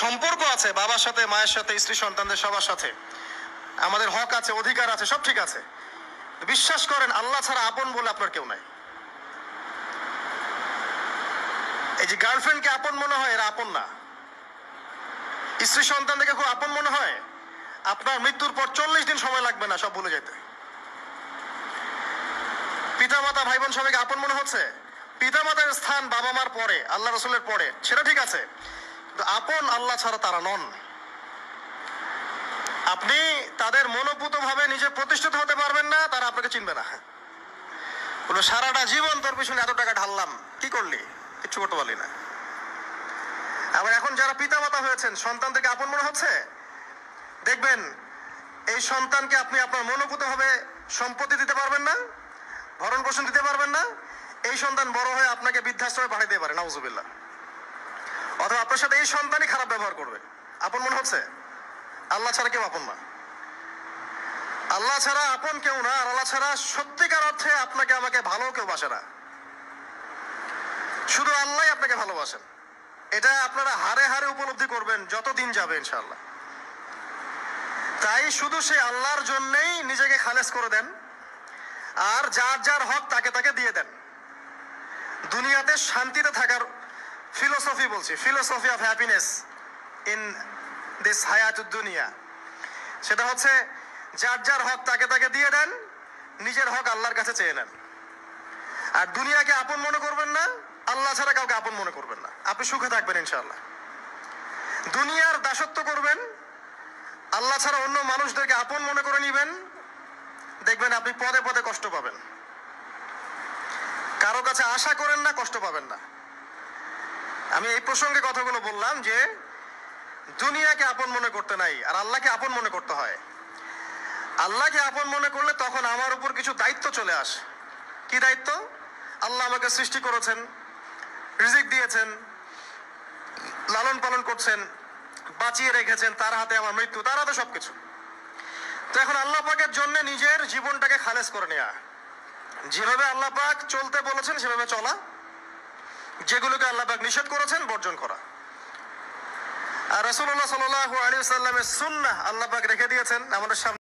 সম্পর্ক আছে, বাবার সাথে, মায়ের সাথে, স্ত্রী সন্তানদের সবার সাথে। আমাদের হক আছে, অধিকার আছে, সব ঠিক আছে। বিশ্বাস করেন, আল্লাহ ছাড়া আপন বলে আপনার কেউ নাই। এই যে গার্লফ্রেন্ডকে আপন মনে হয়, এরা আপন না। স্ত্রী সন্তান দেখে খুব আপন মনে হয়। আপনার মৃত্যুর পর চল্লিশ দিন সময় লাগবে না সব ভুলে যেতে। পিতা মাতা ভাই বোন সবাইকে আপন মনে হচ্ছে? পিতা মাতার স্থান বাবা মার পরে, আল্লাহ রসুলের পরে। সেটা ঠিক আছে। আপন আল্লাহ ছাড়া তারা নন। আপনি তাদের মনোপুত ভাবে নিজে প্রতিষ্ঠিত হতে পারবেন না, তারা আপনাকে চিনবে না। বলো সারাটা জীবন তোর পিছনে এত টাকা ঢাললাম, কি করলি? কিচ্ছু করতে পারলি না। আবার এখন যারা পিতা মাতা হয়েছেন সন্তানদেরকে আপন মনে হচ্ছে? দেখবেন, এই সন্তানকে আপনি আপনার মনোপুত ভাবে সম্পত্তি দিতে পারবেন না ভরণ পোষণ দিতে পারবেন না, এই সন্তান বড় হয়ে আপনাকে বৃদ্ধাশ্রমে পাঠিয়ে পারে, নাউজুবিল্লাহ। অথবা আপনার সাথে এই সন্তানই খারাপ ব্যবহার করবে। আপন মনে হচ্ছে? আল্লাহ ছাড়া কেউ আপন না। আল্লাহ ছাড়া আপন কেউ না, আর আল্লাহ ছাড়া সত্যিকার অর্থে আপনাকে আমাকে ভালো কেউ বাসে না। শুধু আল্লাহ আপনাকে ভালোবাসেন। এটা আপনারা হারে হারে উপলব্ধি করবেন যত দিন যাবে, ইনশাআল্লাহ। তাই শুধু সে আল্লাহর জন্যেই নিজেকে খালেজ করে দেন, আর যার যার হক তাকে তাকে দিয়ে দেন। দুনিয়াতে শান্তিতে থাকার ফিলোসফি বলছি, philosophy of happiness in this হায়াত দুনিয়া সেটা হচ্ছে, যার যার হক তাকে তাকে দিয়ে দেন, নিজের হক আল্লাহর কাছে চেয়ে নেন। আর দুনিয়াকে আপন মনে করবেন না, আল্লাহ ছাড়া কাউকে আপন মনে করবেন না। আপনি সুখে থাকবেন ইনশাআল্লাহ। দুনিয়ার দাসত্ব করবেন, আল্লাহ ছাড়া অন্য মানুষদেরকে আপন মনে করে নিবেন, দেখবেন আপনি পদে পদে কষ্ট পাবেন। কারও কাছে আশা করেন না, কষ্ট পাবেন না। আমি এই প্রসঙ্গে কথাগুলো বললাম যে, দুনিয়াকে আপন মনে করতে নাই, আর আল্লাহকে আপন মনে করতে হয়। আল্লাহকে আপন মনে করলে তখন আমার উপর কিছু দায়িত্ব চলে আসে। কি দায়িত্ব? আল্লাহ আমাকে সৃষ্টি করেছেন, রিজিক দিয়েছেন, লালন পালন করছেন, বাঁচিয়ে রেখেছেন, তার হাতে আমার মৃত্যু, তার হাতে সবকিছু। তো এখন আল্লাহ পাকের জন্য নিজের জীবনটাকে খালেজ করে নেওয়া যেভাবে আল্লাহ পাক চলতে বলেছেন, সেভাবে চলা। যেগুলোকে আল্লাহবাক নিষেধ করেছেন বর্জন করা। আর রসুল্লাহ সাল্লাহ আলী সাল্লামের সুন্না আল্লাহ পাক রেখে দিয়েছেন আমাদের সামনে।